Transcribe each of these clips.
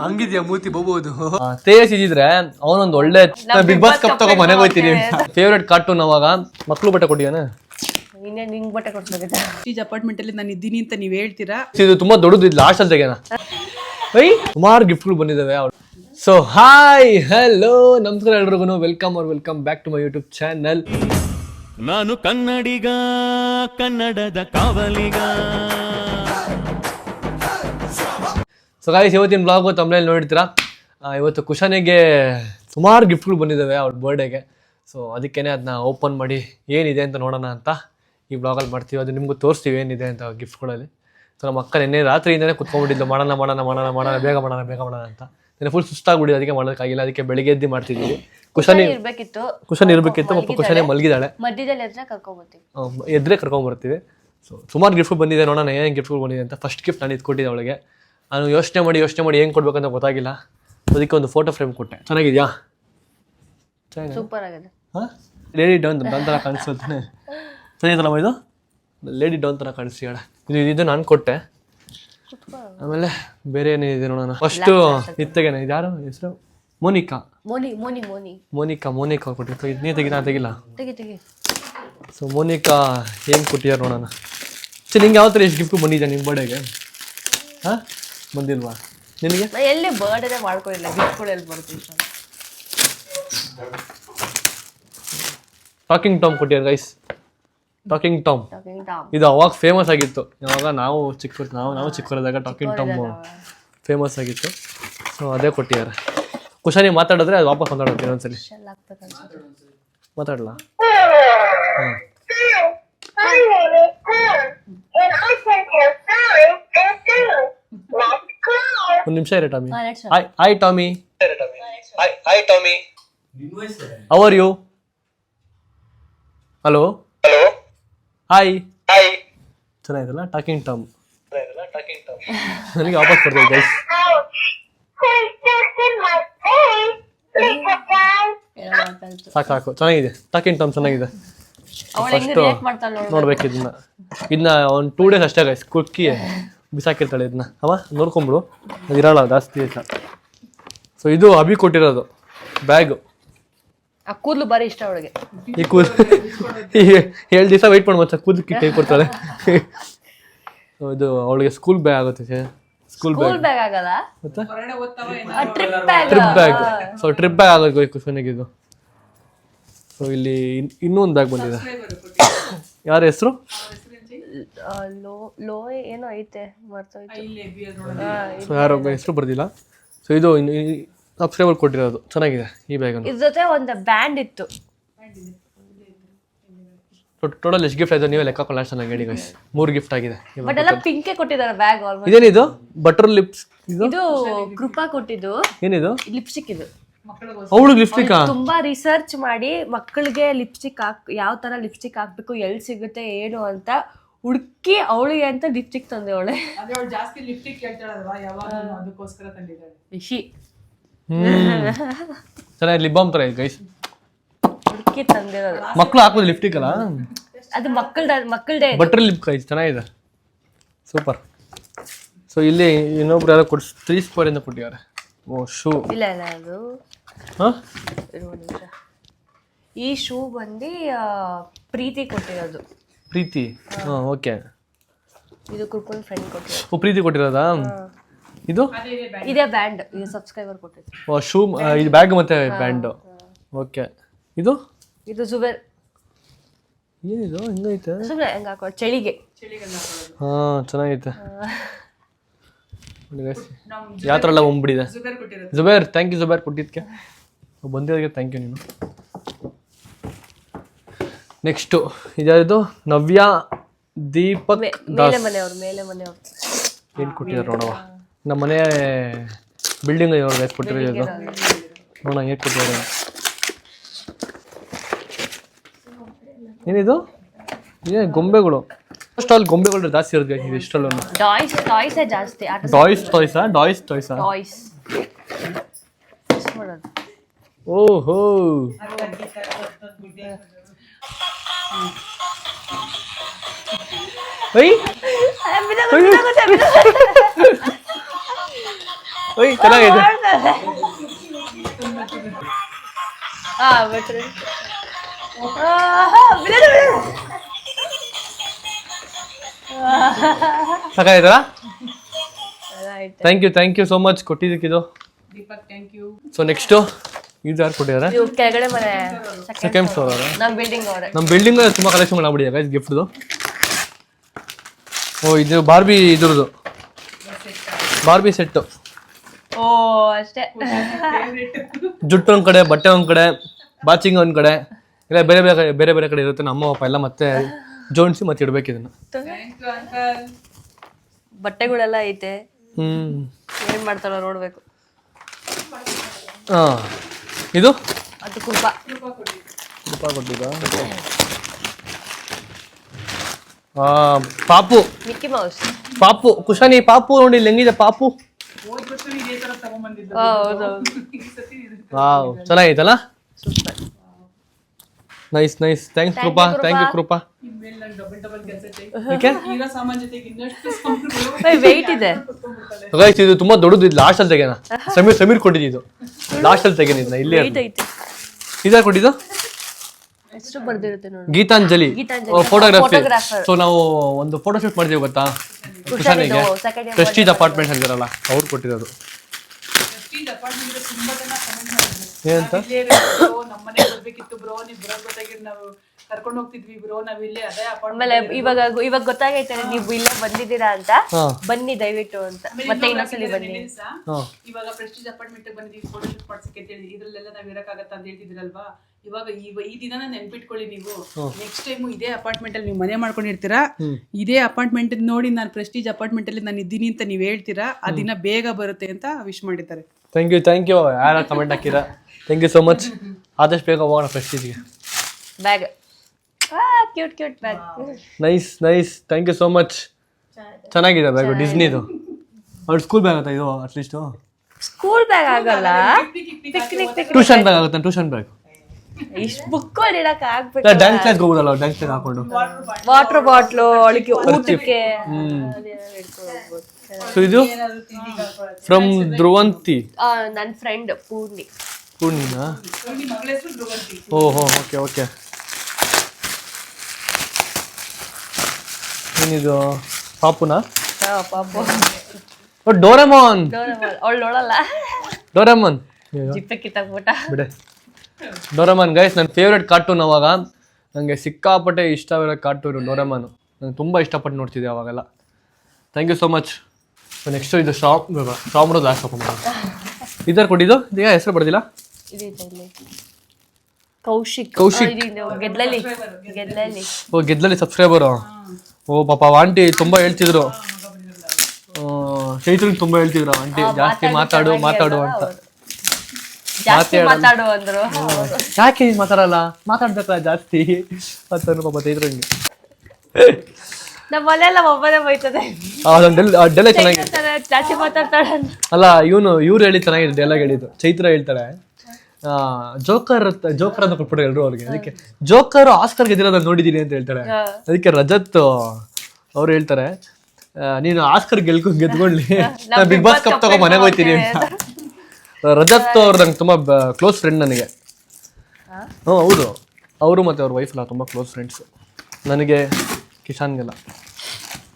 ಹಂಗಿದ್ಯಾ ಮೂತಿ ಬಬ್ಬುದು ತೇಜಸ್ ಇದ್ರೆ ಅವನೊಂದು ಒಳ್ಳೆ ಬಿಗ್ ಬಾಸ್ ಕಪ್ ತಗೋ ಮನೆಗೆ ಹೋಗ್ತೀನಿ ಫೇವ್ರೆಟ್ ಕಾರ್ಟೂನ್ ಅವಾಗ ಮಕ್ಳು ಬಟ್ಟೆ ಕೊಡಿಯನ ಇನ್ನೇನ್ ನಿಂಗ್ ಬಟ್ಟೆ ಕೊಡ್ಸ್ಬೇಕಿತ್ತ ಈಜ್ ಅಪಾರ್ಟ್ಮೆಂಟ್ ಅಲ್ಲಿ ನಾನು ಇದ್ದೀನಿ ಅಂತ ನೀವ್ ಹೇಳ್ತೀರಾ? ಇದು ತುಂಬಾ ದೊಡ್ಡದು ಇದು ಲಾಸ್ಟ್ ಅಲ್ಲಿ ತೆಗೆನ ಐ ಸುಮಾರು ಗಿಫ್ಟ್ಗಳು ಬಂದಿದ್ದಾವೆ ಸೊ ಹಾಯ್ ಹಲೋ ನಮಸ್ಕಾರ ಎಲ್ರಿಗೂ ವೆಲ್ಕಮ್ ಅವ್ರ welcome back to my YouTube channel ನಾನು ಕನ್ನಡಿಗ ಕನ್ನಡದ ಕಾವಲಿಗ. ಸೊ ಗಾಯ್ಸ್ ಇವತ್ತಿನ ಬ್ಲಾಗು ತಮ್ಮನೇಲಿ ನೋಡಿರ್ತೀರಾ? ಆ, ಇವತ್ತು ಕುಶನಿಗೆ ಸುಮಾರು ಗಿಫ್ಟ್ಗಳು ಬಂದಿದ್ದಾವೆ ಅವ್ರ ಬರ್ಡೇಗೆ ಸೊ ಅದಕ್ಕೇನೆ ಅದನ್ನ ಓಪನ್ ಮಾಡಿ ಏನಿದೆ ಅಂತ ನೋಡೋಣ ಅಂತ ಈ ಬ್ಲಾಗಲ್ಲಿ ಮಾಡ್ತೀವಿ. ಅದು ನಿಮಗೂ ತೋರಿಸ್ತೀವಿ ಏನಿದೆ ಅಂತ ಗಿಫ್ಟ್ಗಳಲ್ಲಿ ಸೊ ನಮ್ಮ ಅಕ್ಕ ನಿನ್ನೆ ರಾತ್ರಿಯಿಂದನೇ ಕುತ್ಕೊಂಡ್ಬಿಟ್ಟಿದ್ದು ಮಾಡೋಣ ಮಾಡೋಣ ಮಾಡೋಣ ಮಾಡೋಣ ಬೇಗ ಮಾಡೋಣ ಬೇಗ ಮಾಡೋಣ ಅಂತ. ನಿನ್ನೆ ಫುಲ್ ಸುಸ್ತಾಗ್ಬಿಟ್ಟಿದೆ ಅದಕ್ಕೆ ಮಾಡೋದಕ್ಕಾಗಿಲ್ಲ ಅದಕ್ಕೆ ಬೆಳಿಗ್ಗೆ ಎದ್ದು ಮಾಡ್ತಿದ್ದೀವಿ. ಕುಶನ್ ಇರ್ಬೇಕಿತ್ತು. ಕುಶನ್ ಇರಬೇಕಿತ್ತು ಪಾಪ ಕುಶನೇ ಮಲಗಿದಾಳೆ ಮಧ್ಯದಲ್ಲಿ ಎದ್ರೆ ಕರ್ಕೊಂಡ್ಬರ್ತೀವಿ ಎದ್ರೆ ಸೊ ಸುಮಾರು ಗಿಫ್ಟ್ ಬಂದಿದೆ ನೋಡೋಣ ಏನೇನು ಗಿಫ್ಟ್ಗಳು ಬಂದಿದೆ ಅಂತ. ಫಸ್ಟ್ ಗಿಫ್ಟ್ ನಾನು ಇದು ಕೊಟ್ಟಿದ್ದೆ ಅವಳಿಗೆ. ನಾನು ಯೋಚನೆ ಮಾಡಿ ಯೋಚನೆ ಮಾಡಿ ಏನು ಕೊಡ್ಬೇಕಂತ ಗೊತ್ತಾಗಿಲ್ಲ. ಅದಕ್ಕೆ ಒಂದು ಫೋಟೋ ಫ್ರೇಮ್ ಕೊಟ್ಟೆ. ಚೆನ್ನಾಗಿದ್ಯಾ? ಚೆನ್ನಾಗಿದೆ. ಸೂಪರ್ ಆಗಿದೆ ಹಾಂ? ಲೇಡಿ ಡೌನ್ ಡೌನ್ ಥರ ಕಾಣಿಸುತ್ತೆ. ಚೆನ್ನಾಗಿತ್ತಲ್ಲಮ್ಮ ಇದು? ಲೇಡಿ ಡೌನ್ ಥರ ಕಾಣಿಸ್ತೀಯಾಳ ಇದು ಇದು ನಾನು ಕೊಟ್ಟೆ. ಆಮೇಲೆ ಬೇರೆ ಏನಿದೆ ನೋಡೋಣ. ಫಸ್ಟು ಇತ್ತಗೇನೆ. ಇದು ಯಾರು? ಹೆಸರು? ಮೋನಿಕಾ. ಮೋನಿ ಮೋನಿ ಮೋನಿ. ಮೋನಿಕಾ ಮೋನಿಕಾ ಕೊಟ್ಟಿತ್ತು ಇದು ನೀ ತೆಗಿ ನಾನು ತೆಗಿಲ್ಲ? ತೆಗಿ ತೆಗಿ. ಸೊ ಮೋನಿಕಾ ಏನು ಕೊಟ್ಟಿದ್ದಾರೆ ನೋಡೋಣ. ಸರಿ ನಿಂಗೆ ಯಾವ ಥರ ಎಷ್ಟು ಗಿಫ್ಟ್ ಬಂದಿದೆ ನಿಮ್ಮ ಬರ್ಡೇಗೆ ಹಾಂ? ಬಂದಿಲ್ವಾ ನಿನಗೆ ನಾ ಎಲ್ಲಿ ಬರ್ಡೇ ಮಾಡ್ಕೊಂಡಿಲ್ಲ ಗಿಫ್ಟ್ ಕೂಡ ಎಲ್ಲಿ ಬರ್ತೀವಿ ಟಾಕಿಂಗ್ ಟಾಮ್ ಕೊಟ್ಟಿದ್ದಾರೆ ಗೈಸ್ ಟಾಕಿಂಗ್ ಟಾಮ್ ಇದು ಅವಾಗ ಫೇಮಸ್ ಆಗಿತ್ತು ಯಾವಾಗ ನಾವು ಚಿಕ್ಕ ನಾವು ನಾವು ಚಿಕ್ಕವರಿದ್ದಾಗ ಟಾಕಿಂಗ್ ಟಾಮ್ ಫೇಮಸ್ ಆಗಿತ್ತು ಸೊ ಅದೇ ಕೊಟ್ಟಿದ್ದಾರೆ ಕುಶಾನಿ ಮಾತಾಡಿದ್ರೆ ಅದು ವಾಪಸ್ ಮಾತಾಡುತ್ತೆ ಇನ್ನೊಂದ್ಸಲಿ ಮಾತಾಡಲ್ಲ ಒಂದು ನಿಮಿಷ ಇರಿ Tommy. Hi hi Tommy. Hi Tommy. How are you hello hello hi hi ಚೆನ್ನಾಗಿದಲ್ಲ talking Tom ನನಗೆ ವಾಪಸ್ ಕೊಡ್ತೀವಿ ಗೈಸ್ ಸಾಕು ಸಾಕು. ಚೆನ್ನಾಗಿದೆ. ಟಾಕಿಂಗ್ ಟಾಮ್ ಚೆನ್ನಾಗಿದೆ. ಅವಳು ಹೆಂಗ್ ರಿಯಾಕ್ಟ್ ಮಾಡ್ತಾಳೆ ನೋಡು. ನೋಡ್ಬೇಕು ಇದನ್ನ. ಇದನ್ನ ಒಂದು ಟೂ ಡೇಸ್ ಅಷ್ಟೇ ಗೈಸ್ ಕುಕ್ಕಿ ಬಿಸಾಕಿರ್ತಾಳೆ ಇದನ್ನ ಅವ ನೋಡ್ಕೊಂಬಿಡು. ಅದು ಇರಲ್ಲ ಜಾಸ್ತಿ ಇಲ್ಲ ಸೊ ಇದು ಅಭಿ ಕೊಟ್ಟಿರೋದು. ಬ್ಯಾಗು ಆ ಕೂದಲು ಬಾರಿ ಇಷ್ಟ ಅವಳಿಗೆ. ಈ ಕೂದಲು ಈ ಏಳು ದಿವಸ ವೆಯ್ಟ್ ಮಾಡಿ ಮತ್ತೆ ಕೂದಲು ಕೈ ಕೊಡ್ತಾಳೆ. So ಇದು ಅವಳಿಗೆ ಸ್ಕೂಲ್ ಬ್ಯಾಗ್ ಆಗುತ್ತೆ ಸ್ಕೂಲ್ ಬ್ಯಾಗ್ ಸ್ಕೂಲ್ ಬ್ಯಾಗ್ ಆಗಲ್ಲ? ಮತ್ತೆ? Trip bag trip bag so trip bag ಆಗೋದು ಕುಶನಿಗೆ ಇದು. ಸೊ ಇಲ್ಲಿ ಇನ್- ಇನ್ನೂ ಒಂದು ಬ್ಯಾಗ್ ಬಂದಿದೆ ಯಾರ ಹೆಸರು ಲೋ ಲೋ ಏನೋ ಐತೆ ಮರ್ತೋಯ್ತು. ಯಾರೋ ಹೆಸರು ಬರ್ದಿಲ್ಲ. ಸೊ ಇದು ಸಬ್ಸ್ಕ್ರೈಬರ್ ಕೊಟ್ಟಿರೋದು. ಚೆನ್ನಾಗಿದೆ ಈ ಬ್ಯಾಗ್ ಇದ್ರ ಜೊತೆ ಒಂದು ಬ್ಯಾಂಡ್ ಇತ್ತು. ಟೋಟಲ್ ಎಷ್ಟು ಗಿಫ್ಟ್ ಆಯ್ತು ನೀವೇ ಲೆಕ್ಕ ಲಾಸ್ಟ್ ಚೆನ್ನಾಗಿ ಹೇಳಿ ಗೈಸ್ ಮೂರು ಗಿಫ್ಟ್ ಆಗಿದೆ ಬಟ್ ಎಲ್ಲ ಪಿಂಕೆ ಕೊಟ್ಟಿದ್ದಾರೆ ಬ್ಯಾಗ್ ಆಲ್ಮೋಸ್ಟ್ ಇದೇನಿದು ಬಟರ್ ಲಿಪ್ಸ್ ಇದು? ಇದು ಕೃಪಾ ಕೊಟ್ಟಿದ್ದು. ಏನಿದು? ಲಿಪ್ಸ್ಟಿಕ್ ಇದು. ಅವಳಿಗೆ ಲಿಪ್ಸ್ಟಿಕ್ ತುಂಬಾ ರಿಸರ್ಚ್ ಮಾಡಿ ಮಕ್ಕಳಿಗೆ ಲಿಪ್ಸ್ಟಿಕ್ ಹಾಕ್ ಯಾವ ತರ ಲಿಪ್ಸ್ಟಿಕ್ ಹಾಕ್ಬೇಕು ಎಲ್ಲಿ ಸಿಗುತ್ತೆ ಏನು ಅಂತ ಹುಡುಕಿ ಅವಳಿಗೆ ಅಂತ ಲಿಪ್ಸ್ಟಿಕ್ ತಂದೆ ಅವಳೆ. ಅದೇ ಅವಳು ಜಾಸ್ತಿ ಲಿಪ್ಟಿಕ್ ಕೇಳ್ತಾಳಲ್ವಾ ಯಾವಾಗ ಅದಕ್ಕೋಸ್ಕರ ತಂದಿದ್ದಾಳೆ. ರಿಷಿ ಚೆನ್ನಾಗಿ ಲಿಪ್ ಬಾಮ್ ಇದೆ ಗೈಸ್ ಹುಡುಕಿ ತಂದಿರೋದು ಮಕ್ಕಳು ಹಾಕೋದು ಲಿಪ್ಟಿಕ್ ಅಲ್ಲ? ಅದು ಮಕ್ಕಳ ಮಕ್ಕಳದೇ ಬಟರ್ ಲಿಪ್ ಗೈಸ್ ಚೆನ್ನಾಗಿದೆ. ಸೂಪರ್ ಸೊ ಇಲ್ಲಿ ಇನ್ನೊಬ್ರು ಯಾರೋ ಕೊಡ್ಸ್ ತ್ರೀ ಸ್ಕ್ವೇರ್ ಇಂದ ಕೊಟ್ಟಿದ್ದಾರೆ. ಓ ಶೂ ಇಲ್ಲ ಇಲ್ಲ ಅದು. ಹಾಂ? ಇರು ಒಂದ್ ನಿಮಿಷ. ಈ ಶೂ ಬಂದು ಪ್ರೀತಿ ಕೊಟ್ಟಿರೋದು. ಪ್ರೀತಿ. ಹಾಂ ಓಕೆ. ಇದು ಕುರ್ಕುನ್ ಫ್ರೆಂಡ್ ಕೊಟ್ಟಿದ್ರು ಓ ಪ್ರೀತಿ ಕೊಟ್ಟಿರೋದಾ? ಇದು? ಇದೇ ಬ್ಯಾಂಡ್ ಇದು ಸಬ್ಸ್ಕ್ರೈಬರ್ ಕೊಟ್ಟಿದ್ದು. ಓ ಶೂ ಇದು ಬ್ಯಾಗ್ ಮತ್ತೆ ಬ್ಯಾಂಡು. ಓಕೆ. ಇದು? ಇದು ಜುಬೇರ್ ಏನಿದು? ಹಿಂಗೈತೆ? ಸುಮ್ಮನೆ ಹೆಂಗೆ ಹಾಕೋ? ಚಳಿಗೆ. ಹಾಂ ಚೆನ್ನಾಗೈತೆ. ಯಾವ ಥರ ಎಲ್ಲ ಬಂದ್ಬಿಟ್ಟಿದೆ? ಜುಬೇರ್ ಥ್ಯಾಂಕ್ ಯು ಜುಬೇರ್ ಕೊಟ್ಟಿದ್ದಕ್ಕೆ. ಬಂದಿರೋದಕ್ಕೆ ಥ್ಯಾಂಕ್ ಯು ನೀನು. ನೆಕ್ಸ್ಟು ಇದ್ಯಾವುದು ನವ್ಯ ದೀಪಕ್ ಮೇಲೆ ಮನೆಯವ್ರು ಮೇಲೆ ಮನೆಯವ್ರು. ಏನು ಕೊಟ್ಟಿದ್ದಾರೆ ನೋಡವ ನಮ್ಮ ಮನೆ ಬಿಲ್ಡಿಂಗ್ ಇವ್ರು ಎಷ್ಟು ಕೊಟ್ಟಿರೋದು ನೋಡೋಣ ಹೇಗೆ ಕೊಟ್ಟಿದ್ದಾರೆ ಏನಿದು? ಏ ಗೊಂಬೆಗಳು. ಫಸ್ಟ್ ಅಲ್ಲಿ ಗೊಂಬೆಗಳು ಜಾಸ್ತಿ ಇರೋದು ಇದು ಇಷ್ಟಲ್ಲೂ ಟಾಯ್ಸ್ ಟಾಯ್ಸೇ ಜಾಸ್ತಿ. ಆಟ ಡಾಯ್ಸ್ ಟಾಯ್ಸಾ ಡಾಯ್ಸ್ ಟಾಯ್ಸಾ ಟಾಯ್ಸ್ ಮಾಡೋದು ಓಹೋ. ಐ ಓಯ್ ಚೆನ್ನಾಗಿದೆ ಹಾ ಬಿಟ್ರಿ ಆಹಾ, ಬಿಡು, ಬಿಡು. ಸಾಕಾಯ್ತಲ್ಲ ಆಯ್ತು. Thank you thank you so much ಕೊಟ್ಟಿದ್ದಕ್ಕಿದು Deepak thank you so next ಇದು ಯಾರು ಕೊಟ್ಟಿದ್ದಾರೆ ಕೆಳಗಡೆ ಮನೆ ಸೆಕೆಂಡ್ ಫ್ಲೋರ್ ಅವರ. ನಮ್ ಬಿಲ್ಡಿಂಗ್ ಅವ್ರೆ. ನಮ್ಮ ಬಿಲ್ಡಿಂಗ್ ತುಂಬಾ ಕಲೆಕ್ಷನ್ ಮಾಡ್ಬಿಟ್ಟಿದೆ ಗೈಸ್ ಗಿಫ್ಟ್ದು ಓ ಇದು ಬಾರ್ಬಿ ಇದ್ರದ್ದು. ಬಾರ್ಬಿ ಸೆಟ್ಟು ಓ ಅಷ್ಟೇ. ಜುಟ್ಟು ಒಂದ್ ಕಡೆ ಬಟ್ಟೆ ಒಂದ್ ಕಡೆ ಬಾಚಿಂಗ್ ಒಂದ್ ಕಡೆ ಇಲ್ಲ ಬೇರೆ ಬೇರೆ ಕಡೆ- ಬೇರೆ ಬೇರೆ ಕಡೆ ಇರುತ್ತೆ ನಮ್ಮ ಅಪ್ಪ ಎಲ್ಲ ಮತ್ತೆ ಜೋಡಿಸಿ ಮತ್ತೆ ಇಡ್ಬೇಕು ಇದನ್ನ. ಬಟ್ಟೆಗಳೆಲ್ಲ ಐತೆ. ಹ್ಮ್. ಏನ್ ಮಾಡ್ತಾರೋ ನೋಡ್ಬೇಕು. ಹಾ. ಇದು? ಅದು ಕೊಟ್ಟಿದ್ದ? ಪಾಪು. Mickey Mouse. ಪಾಪು. ಕುಶಾನಿ ಪಾಪು ನೋಡಿ ಇಲ್ಲಿ ಹೆಂಗಿದೆ ಪಾಪು? ಹೌದೌದು. ಚೆನ್ನಾಗೈತಲ್ಲ? Nice nice thanks Krupa thank you Krupa wait ಇದೆ. ಗೈಸ್ ಇದು ತುಂಬಾ ದೊಡ್ಡದು ಇದು ಲಾಸ್ಟ್ ಅಲ್ಲಿ ತೆಗೆನ ಸಮೀರ್ ಸಮೀರ್ ಕೊಟ್ಟಿದ್ದು ಲಾಸ್ಟ್ ಅಲ್ಲಿ ತೆಗೆನ ಇದನ್ನ ಇಲ್ಲೇ ಇದ ಕೊಟ್ಟಿದ್ದು? ಎಷ್ಟು ಬರ್ದಿರುತ್ತೆ ನೋಡಿ. ಗೀತಾಂಜಲಿ. ಫೋಟೋಗ್ರಾಫಿ. ಸೊ ನಾವು ಒಂದು ಫೋಟೋ ಶೂಟ್ ಮಾಡಿದೀವಿ ಗೊತ್ತಾ? Year ಪ್ರೆಸ್ಟೀಜ್ ಅಪಾರ್ಟ್ಮೆಂಟ್ಸ್ ಅಂದಿರಲ್ಲ ಅವ್ರು ಕೊಟ್ಟಿರೋದು. ಏನಂತ? ನಮ್ಮನೆ ಬರ್ಬೇಕಿತ್ತು ಬ್ರೋ ನೀವ್ ಬರೋ ಗೊತ್ತಾಗಿ ನಾವು ಕರ್ಕೊಂಡು ಹೋಗ್ತಿದ್ವಿ ಬ್ರೋ ನಾವ್ ಇಲ್ಲೇ ಅದೇ ಆಮೇಲೆ ಇವಾಗ ಇವಾಗ ಗೊತ್ತಾಗೈತೆ ನೀವು ಇಲ್ಲೇ ಬಂದಿದ್ದೀರಾ ಅಂತ? ಹಾ. ಬನ್ನಿ ದಯವಿಟ್ಟು ಅಂತ. ಮತ್ತೆ ಇನ್ನೊಂದ್ಸಲಿ ಬನ್ನಿ. ಹಾ. ಇವಾಗ ಪ್ರೆಸ್ಟೀಜ್ ಅಪಾರ್ಟ್ಮೆಂಟ್ ಬಂದಿದ್ದೀವಿ ಫೋಟೋ ಶೂಟ್ ಮಾಡ್ಸಕ್ಕೆ ಅಂತ ಹೇಳಿ. ಇದ್ರಲ್ಲೆಲ್ಲ ನಾವ್ ಇರಕ್ಕಾಗತ್ತಾ ಅಂತ ಹೇಳ್ತಿದ್ರಲ್ವಾ? ಇವಾಗ ಈ- ಈ ದಿನ ನೆನ್ಪಿಟ್ಕೊಳ್ಳಿ ನೀವು. ನೆಕ್ಸ್ಟ್ ಟೈಮ್ ಇದೇ ಅಪಾರ್ಟ್ಮೆಂಟ್ ಅಲ್ಲಿ ನೀವು ಮನೆ ಮಾಡ್ಕೊಂಡಿರ್ತೀರಾ? ಇದೇ ಅಪಾರ್ಟ್ಮೆಂಟ್ ನೋಡಿ ನಾನು ಪ್ರೆಸ್ಟೀಜ್ ಅಪಾರ್ಟ್ಮೆಂಟ್ ಅಲ್ಲಿ ನಾನು ಇದ್ದೀನಿ ಅಂತ ನೀವು ಹೇಳ್ತೀರಾ? ಆ ದಿನ ಬೇಗ ಬರುತ್ತೆ ಅಂತ ವಿಶ್ ಮಾಡಿದ್ದಾರೆ. ಥ್ಯಾಂಕ್ ಯು ಥ್ಯಾಂಕ್ ಯು ಯಾರು ಕಮೆಂಟ್ ಹಾಕಿರ? ಥ್ಯಾಂಕ್ ಯು ಸೋ ಮಚ್ ಆದಷ್ಟು ಬೇಗ ಹೋಗೋಣ ಪ್ರೆಸ್ಟೀಜ್ಗೆ bag cute cute bag nice nice thank you so much ಚೆನ್ನಾಗಿದೆ. ಬ್ಯಾಗು ಡಿಸ್ನಿದು ಅವ್ರ ಸ್ಕೂಲ್ ಬ್ಯಾಗ್ ಅಂತ ಇದು ಅಟ್ಲೀಸ್ಟು ಸ್ಕೂಲ್ ಬ್ಯಾಗ್ ಆಗಲ್ಲ? ಪಿಕ್ನಿಕ್ ಟ್ಯೂಷನ್ ಬ್ಯಾಗ್ ಆಗುತ್ತೆ ಟ್ಯೂಷನ್ ಬ್ಯಾಗ್ ಇಷ್ಟು ಬುಕ್ ಇಡಕ್ ಆಗ್ಬೇಕು ಡ್ಯಾನ್ಸ್ ಕ್ಲಾಸ್ ಹೋಗೋದಲ್ಲ ಡ್ಯಾನ್ಸ್ ಕ್ಲಾಸ್ ಹಾಕೊಂಡು. ವಾಟರ್ ಬಾಟ್ಲು ಅವಳಿಗೆ ಊಟಕ್ಕೆ. ಸೊ ಇದು ಫ್ರಮ್ ಧ್ರುವಂತಿ ನನ್ನ ನನ್ ಫ್ರೆಂಡ್ ಪೂರ್ಣಿ. ಪೂರ್ಣಿನಾ ಮಗಳ ಹೆಸರು ಧ್ರುವಂತಿ ಓ ಹೋ ಓಕೆ ಓಕೆ. ಏನಿದು ಪಾಪುನಾ? ಪಾಪು. ಓ ಡೋರೆಮಾನ್! ಅವಳು ನೋಡಲ್ಲ. ಡೋರೆಮೋನ್! ಜಿಪ್ಪೆ ಕಿತ್ತಾಕ್ಬಿಟ್ಟ. ಬಿಡೆ. ಡೋರೆಮಾನ್ ಗೈಸ್ ನನ್ನ ಫೇವ್ರೆಟ್ ಕಾರ್ಟೂನ್ ಅವಾಗ. ನನಗೆ ಸಿಕ್ಕಾಪಟ್ಟೆ ಇಷ್ಟವಿರೋ ಕಾರ್ಟೂನು ಡೋರೆಮೋನು. ನಾನು ತುಂಬ ಇಷ್ಟಪಟ್ಟು ನೋಡ್ತಿದ್ದೆ ಅವಾಗೆಲ್ಲ. Thank you so much next ಇದು ಶಾಪ್ ಶಾಪ್ ಲಾಸ್ಟ್ ಓಪನ್ ಮಾಡೋದು ಇದರ ಕೊಟ್ಟಿದ್ದು ಈಗ ಹೆಸರು ಬಡ್ದಿಲ್ಲ ಇದೈತೆ ಇಲ್ಲಿ. ಕೌಶಿಕ್. ಕೌಶಿಕ್. ಗೆದ್ಲಲ್ಲಿ. ಗೆದ್ಲಲ್ಲಿ. ಓ ಗೆದ್ಲಲ್ಲಿ ಸಬ್ಸ್ಕ್ರೈಬರು ಓ ಪಾಪ ಆಂಟಿ ತುಂಬಾ ಹೇಳ್ತಿದ್ರು. ಚೈತ್ರಿಗೆ ತುಂಬಾ ಹೇಳ್ತಿದ್ರು. ಆಂಟಿ ಜಾಸ್ತಿ ಮಾತಾಡು ಮಾತಾಡು ಅಂತ. ಜಾಸ್ತಿ ಮಾತಾಡು. ಅಂದ್ರು. ಯಾಕೆ ನೀನ್ ಮಾತಾಡಲ್ಲ? ಮಾತಾಡ್ಬೇಕಲ್ಲ ಜಾಸ್ತಿ. ಅಂತ ಪಾಪ ಚೈತ್ರಂಗೆ ನಮ್ಮ ಮನೆಯೆಲ್ಲ ಒಬ್ಬನೇ ಬೈತದೆ ಅದೆಲ್ಲ ಚೆನ್ನಾಗಿ ಚೈತ್ರ ಜಾಸ್ತಿ ಮಾತಾಡ್ತಾಳೆ ಅಲ್ಲ ಇವನು ಇವ್ರು ಹೇಳಿ ಚೆನ್ನಾಗಿದೆ ಡೈಲಾಗ್ ಹೇಳಿದ್ದು ಚೈತ್ರ ಹೇಳ್ತಾಳೆ. ಜೋಕರ್ ಜೋಕರ್ ಅಂತ ಕೊಟ್ಬಿಟ್ರೆ ಎಲ್ರು ಅವ್ರಿಗೆ. ಅದಕ್ಕೆ ಜೋಕರ್ ಆಸ್ಕರ್ ಗೆದ್ದಿರೋದನ್ನ ನೋಡಿದೀನಿ ಅಂತ ಹೇಳ್ತಾರೆ. ಅದಕ್ಕೆ ರಜತ್ ಅವ್ರು ಹೇಳ್ತಾರೆ ನೀನು ಆಸ್ಕರ್ ಗೆಲ್ಕೊ ಗೆದ್ಕೊಳ್ಳಿ. ನಾನು ಬಿಗ್ ಬಾಸ್ ಕಪ್ ತಗೋ ಮನೆಗೆ ಹೋಗ್ತೀನಿ ಅಂತ. ರಜತ್ ಅವ್ರು ನಂಗೆ ತುಂಬಾ ಕ್ಲೋಸ್ ಫ್ರೆಂಡ್ ನನಗೆ. ಹ್ಞೂ ಹೌದು. ಅವರು ಮತ್ತು ಅವ್ರ ವೈಫ್ ಎಲ್ಲ ತುಂಬ ಕ್ಲೋಸ್ ಫ್ರೆಂಡ್ಸ್ ನನಗೆ ಕಿಶಾನ್ಗೆಲ್ಲ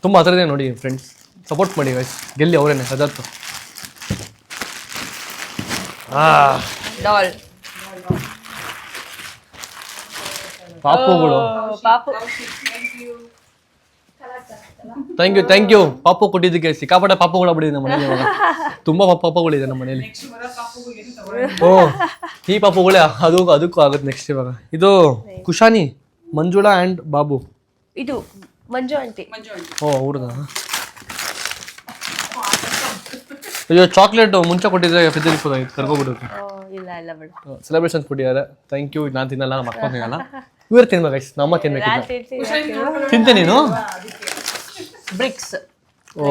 ತುಂಬ ಹತ್ರದೇ ನೋಡಿ ಫ್ರೆಂಡ್ಸ್ ಸಪೋರ್ಟ್ ಮಾಡಿ ವೈಸ್ ಗೆಲ್ಲಿ ಅವರೇನೆ ರಜತ್. ಆ. ಡಾಲ್. ಪಾಪುಗಳು. ಪಾಪು. ಥ್ಯಾಂಕ್ ಯು ಥ್ಯಾಂಕ್ ಯು ಪಾಪು ಕೊಟ್ಟಿದ್ದಕ್ಕೆ ಸಿಕ್ಕಾಪಟ್ಟೆ ಪಾಪುಗಳು ಬಿಡಿದೆ ನಮ್ಮ ಮನೇಲಿ ಇವಾಗ. ತುಂಬ ಪಾಪ- ಪಾಪುಗಳಿದೆ ನಮ್ಮ ಮನೇಲಿ ಓ ಈ ಪಾಪುಗಳೇ ಅದು ಅದಕ್ಕೂ ಆಗುತ್ತೆ ನೆಕ್ಸ್ಟ್ ಇವಾಗ. ಇದು ಕುಶಾನಿ ಮಂಜುಳಾ ಆ್ಯಂಡ್ ಬಾಬು. ಇದು ಮಂಜು ಆಂಟಿ. ಓ ಅವ್ರದಾ? ಅಯ್ಯೋ ಚಾಕ್ಲೇಟ್ ಮುಂಚೆ ಕೊಟ್ಟಿದ್ರೆ ಫ್ರಿಜ್ ಇಟ್ಬೋದಾಗಿತ್ತು ಕರ್ಕೊಬಿಡೋದು ಓ, ಇಲ್ಲ ಇಲ್ಲ ಬಿಡು. ಸೆಲೆಬ್ರೇಷನ್ಸ್ ಕೊಟ್ಟಿದ್ದಾರೆ ಥ್ಯಾಂಕ್ ಯು ನಾನು ತಿನ್ನಲ್ಲ ನಮ್ಮ ಅಕ್ಕ ತಿನ್ನಲ್ಲ. ಇವ್ರು ತಿನ್ಬೇಕು ಗೈಸ್ ನಮ್ಮ ತಿನ್ಬೇಕು. ತಿಂತೆ ನೀನು? ಬ್ರಿಕ್ಸ್ ಓ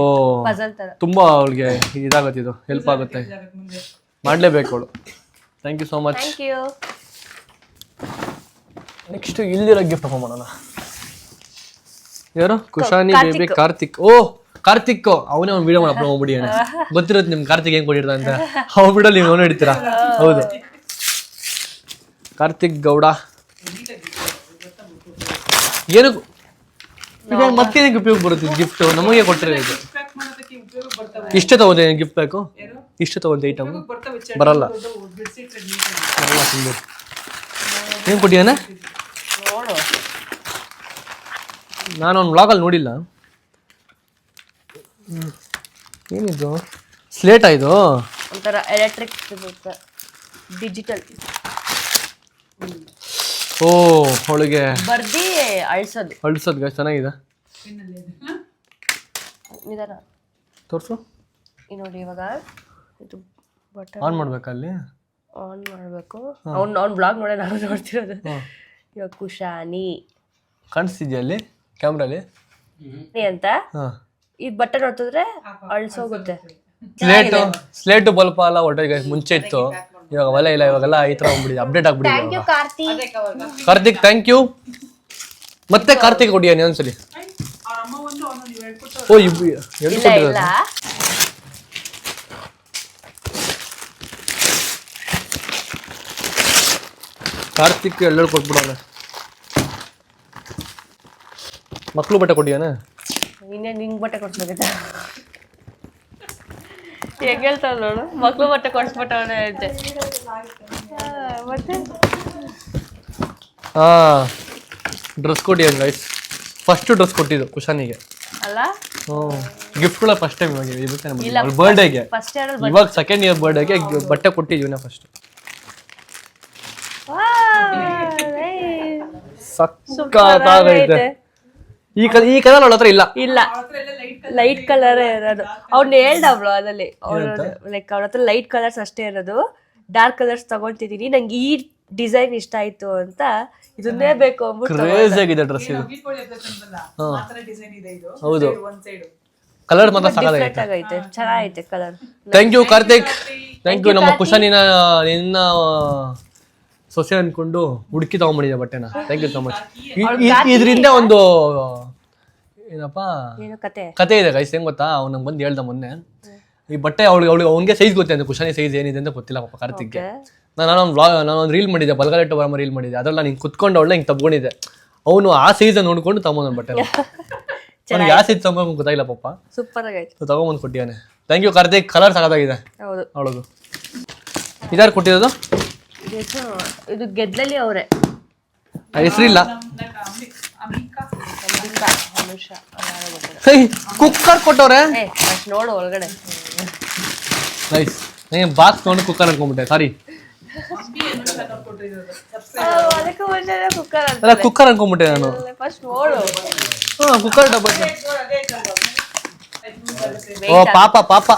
ಪಜಲ್ ತರ. ತುಂಬ ಅವಳಿಗೆ ಇದಾಗುತ್ತೆ ಇದು. ಹೆಲ್ಪ್ ಆಗುತ್ತೆ. ಮಾಡಲೇಬೇಕು ಅವಳು. Thank you so much thank you next ಇಲ್ಲಿರೋ ಗಿಫ್ಟ್ ಮಾಡೋಣ ಯಾರು? ಕುಶಾನಿ ಬೇಬಿ ಕಾರ್ತಿಕ್. ಓ! ಕಾರ್ತಿಕ್, ಅವನೇ ಒಂದು ವಿಡಿಯೋ ಮಾಡಪ್ಪ ಅಪ್ಲೋಡ್ ಹೋಗ್ಬಿಡಿ ಅಣ್ಣ. ಗೊತ್ತಿರೋದು ನಿಮ್ ಕಾರ್ತಿಕ್ ಹೆಂಗ್ ಕೊಡಿರ್ತ ಅಂತ. ಹೋಗ್ಬಿಡೋ ನೀವು ಅವನು ಹಿಡಿತೀರ ಹೌದು. ಕಾರ್ತಿಕ್ ಗೌಡ. ಏನು ಮತ್ತೆ ಮತ್ತೇನಕ್ಕೆ ಉಪಯೋಗ ಬರುತ್ತೆ ಗಿಫ್ಟ್ ನಮಗೆ ಕೊಟ್ಟಿರೋ ಇದು ಇಷ್ಟೇ ತಗೊಂಡೆ ಗಿಫ್ಟ್ ಬೇಕು? ಇಷ್ಟೇ ತಗೊಂಡೆ ಐಟಮ್ ಬರಲ್ಲ. ಏನು ನಾನು ಅವ್ನ ಬ್ಲಾಗಲ್ಲಿ ನೋಡಿಲ್ಲ. ಏನಿದು? ಸ್ಲೇಟಾ ಇದು? ಒಂಥರ ಎಲೆಕ್ಟ್ರಿಕ್ ಡಿಜಿಟಲ್ ಓ ಹೋಳಿಗೆ. ಬರ್ದಿ ಅಳ್ಸೋದು. ಅಳ್ಸೋದು ಗಾಯ್ಸ್ ಚೆನ್ನಾಗಿದೆ. ನಿಧಾನ ತೋರಿಸು. ಈ ನೋಡಿ ಇವಾಗ. ಇದು ಬಟನ್ ಆನ್ ಮಾಡ್ಬೇಕಲ್ಲಿ ಆನ್ ಮಾಡಬೇಕು. ಅವ್ನು ಅವ್ನು ಬ್ಲಾಗ್ ನೋಡೇ ನಾನು ನೋಡ್ತಿರೋದು. ಇವಾಗ ಕುಶಾನಿ. ಕಾಣಿಸ್ತಿದ್ಯಾ ಅಲ್ಲಿ? ಕ್ಯಾಮ್ರಲ್ಲಿ ನೀ ಅಂತ? ಹಾಂ. ಈ ಬಟ್ಟೆ ಹೊತ್ತಿದ್ರೆ ಅಳ್ಸೋಗುತ್ತೆ. ಸ್ಲೇಟು ಸ್ಲೇಟು ಬಲ್ಪ ಎಲ್ಲ ಹೊಟ್ಟೆ ಗೈಸ್ ಮುಂಚೆ ಇತ್ತು. ಇವಾಗ ಅವೆಲ್ಲ ಇಲ್ಲ ಇವಾಗೆಲ್ಲ ಈ ಥರ ಹೋಗ್ಬಿಟ್ಟಿದೆ ಅಪ್ಡೇಟ್ ಆಗ್ಬಿಟ್ಟಿದೆ ಇವಾಗ. ಕಾರ್ತಿ. ಕಾರ್ತಿಕ್ ಥ್ಯಾಂಕ್ ಯು ಮತ್ತೆ ಕಾರ್ತಿಕ್ ಕೊಡಿ ಇನ್ನೊಂದ್ಸಲಿ ಓ ಇಬ್ಬ ಇಲ್ಲ ಇಲ್ಲ. ಕಾರ್ತಿಕ್ ಎಲ್ಲರೂ ಕೊಟ್ಬಿಡೋಣ? ಮಕ್ಕಳು ಬಟ್ಟೆ ಕೊಟ್ಟಿಯಾನೆ? ಇನ್ನೇ ನಿಂಗೆ ಬಟ್ಟೆ ಕೊಡ್ಸ್ಬೇಕಿತ್ತ? ಹೆಂಗ್ ಹೇಳ್ತಾವ ನೋಡು. ಮಕ್ಳು ಬಟ್ಟೆ ಕೊಡ್ಸ್ಬಿಟ್ಟವನ ಅಂತೆ ಮತ್ತೆ? ಹಾ ಡ್ರೆಸ್ ಕೊಟ್ಟಿಯಾನೆ ಗೈಸ್ ಫಸ್ಟ್ ಡ್ರೆಸ್ ಕೊಟ್ಟಿದ್ದು ಕುಶಾನಿಗೆ. ಅಲ್ಲ? ಗಿಫ್ಟ್ ಕೂಡ ಫಸ್ಟ್ ಟೈಮ್ ಇವಾಗ ಇಲ್ಲ, ಇವತ್ತು ಬರ್ಡೇಗೆ ಫಸ್ಟ್ ಇಯರ್ ಇವಾಗ ಸೆಕೆಂಡ್ ಇಯರ್ ಬರ್ಡೇಗೆ ಬಟ್ಟೆ ಕೊಟ್ಟಿದ್ದೀವಿ ಫಸ್ಟ್ ಸಕ್ಕತ್ತಾಗೈತೆ ಈ ಕಲರ್ ಈ ಕಲರ್ ಅವಳ ಹತ್ರ ಇಲ್ಲ. ಇಲ್ಲ. ಲೈಟ್ ಕಲರ್ ಇರೋದು. ಅವ್ನು ಹೇಳ್ದವ್ಳು ಅದಲ್ಲಿ ಅದ್ರಲ್ಲಿ ಲೈಕ್ ಅವ್ಳ ಹತ್ರ ಲೈಟ್ ಕಲರ್ಸ್ ಅಷ್ಟೇ ಇರೋದು. ಡಾರ್ಕ್ ಕಲರ್ಸ್ ತಗೊಳ್ತಿದೀನಿ ನಂಗೆ ಈ ಡಿಸೈನ್ ಇಷ್ಟ ಆಯ್ತು ಅಂತ ಇದನ್ನೇ ಬೇಕು ಕ್ರೇಜ್ ಆಗಿದೆ ಡ್ರೆಸ್ ಇದು. ಹೌದು. ಸೈಡ್ ಕಲರ್ ಮಾತ್ರ ಸಾಕಾಗೈತೆ ಆಗೈತೆ. ಚೆನ್ನಾಗೈತೆ colour thank you Karthik thank you ನಮ್ಮ ಕುಶನಿನ ನಿನ್ನ ಸೊಸೆ ಅನ್ಕೊಂಡು ಹುಡುಕಿ ತಗೊಂಡ್ಬಂದಿದೆ ಬಟ್ಟೆನ. ಥ್ಯಾಂಕ್ ಯು ಸೊ ಮಚ್ ಇದರಿಂದ ಒಂದು ಏನಪ್ಪ? ಏನು ಕತೆ? ಕತೆ ಇದೆ ಗೈಸ್ ಹೆಂಗ್ ಗೊತ್ತಾ? ಅವ್ನು ನಂಗೆ ಬಂದು ಹೇಳ್ದ ಮೊನ್ನೆ. ಈ ಬಟ್ಟೆ ಅವಳಿಗೆ ಅವಳಿಗೆ ಅವ್ನಿಗೆ ಸೈಜ್ ಗೊತ್ತಿದೆ ಅಂತ ಕುಶಾನಿ ಸೈಜ್ ಏನಿದೆ ಅಂತ ಗೊತ್ತಿಲ್ಲ ಪಾಪ ಕಾರ್ತಿಕ್ಗೆ. ನಾನು ನಾನು ವ್ಲಾಗ್ ನಾನು ಒಂದು ರೀಲ್ ಮಾಡಿದ್ದೆ ಬಲ್ಗಡೆ ಟು ಬರಮ ರೀಲ್ ಮಾಡಿದ್ದೆ. ಅದ್ರಲ್ಲಿ ನಾನು ಹಿಂಗೆ ಕುತ್ಕೊಂಡು ಅವಳನ್ನ ಹಿಂಗೆ ತಗೊಂಡಿದ್ದೆ ಅವನು ಆ ಸೈಜ್ ನೋಡ್ಕೊಂಡು ತಗೊಂಡ್ ಬಟ್ಟೆ ನನಗೆ ಯಾವ ಸೈಜ್ ತಗೊಂಡ್ ಗೊತ್ತಾಗಿಲ್ಲ ಪಾಪ. ಸೂಪರ್ ಆಗೈತೆ. ಸೊ ತಗೊಂಬಂದು ಕೊಟ್ಟಿದ್ದಾನೆ. Thank you Karthik. ಕಲರ್ ಸಾಕಾಗಿದೆ ಹೌದು. ಅವಳದು. ಇದಾರು ಕೊಟ್ಟಿರೋದು? ಇದು ಗೆದ್ದಲಿ ಅವರೇ ಹೆಸರಿಲ್ಲ ಕುಕ್ಕರ್ ಕೊಟ್ಟವ್ರೆ ನೋಡು ಒಳಗಡೆ ನೈಸ್ ನೀವು ಬಾಕ್ಸ್ ನೋಡಿ ಕುಕ್ಕರ್ ಅನ್ಕೊಂಡ್ಬಿಟ್ಟೆ ಸಾರಿ ಅಲ್ಲ ಕುಕ್ಕರ್ ಅನ್ಕೊಂಡ್ಬಿಟ್ಟೆ ನಾನು ಹಾ ಕುಕ್ಕರ್ ಡಬ್ಬ ಓ ಪಾಪ ಪಾಪ